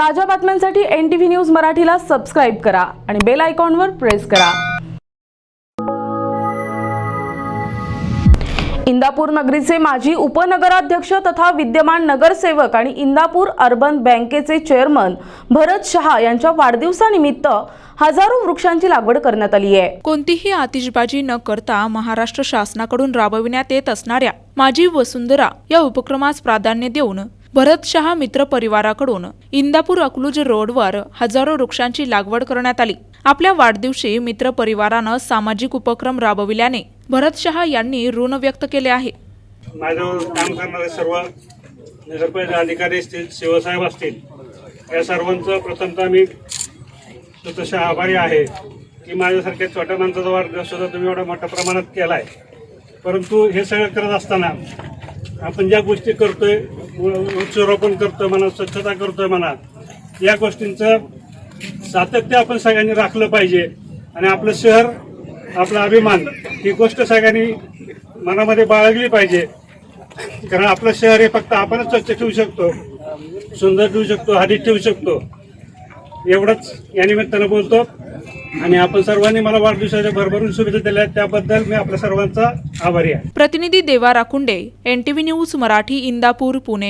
ताज्या बातम्यांसाठी N T V news मराठीला सबस्क्राईब करा आणि बेल आयकॉनवर प्रेस करा. इंदापूर नगरीचे माजी उपनगराध्यक्ष तथा विद्यमान नगरसेवक आणि इंदापूर अर्बन बँकेचे चेअरमन भरत शहा यांच्या वाढदिवसानिमित्त हजारो वृक्षांची लागवड करण्यात आली आहे. कोणतीही आतिषबाजी न करता महाराष्ट्र शासनाकडून राबविण्यात येत असणाऱ्या माझी वसुंधरा या उपक्रमास प्राधान्य देऊन भरत शहा मित्र परिवाराकडून इंदापूर अकलूज रोडवर हजारो वृक्षांची लागवड करण्यात आली. आपल्या वाढदिवशी मित्र परिवारानं सामाजिक उपक्रम राबविल्याने भरत शहा यांनी ऋण व्यक्त केले आहे. माझ्यावर काम करणारे सर्व नगरपालिका अधिकारी असतील शिवसाहेब असतील या सर्वांचं प्रथमतः मी तसे आभारी आहे की माझ्यासारख्या छोट्या माणसाचा वाढदिवस सुद्धा तुम्ही एवढ्या मोठ्या प्रमाणात केला आहे परंतु हे सगळं करत असताना आपण ज्या गोष्टी करतोय वृक्षारोपण करतोय म्हणा स्वच्छता करतोय म्हणा या गोष्टींचं सातत्य आपण सगळ्यांनी राखलं पाहिजे. आणि आपलं शहर आपला अभिमान ही गोष्ट सगळ्यांनी मनामध्ये बाळगली पाहिजे. कारण आपलं शहर हे फक्त आपणच स्वच्छ ठेवू शकतो सुंदर ठेवू शकतो हरित ठेवू शकतो. एवढंच या निमित्तानं बोलतो. आणि आपण सर्वांनी मला वाढदिवसाच्या भरभरून शुभेच्छा दिल्या त्याबद्दल मी आपल्या सर्वांचा आभारी आहे. प्रतिनिधी देवा राखुंडे एनटीव्ही न्यूज मराठी इंदापूर पुणे.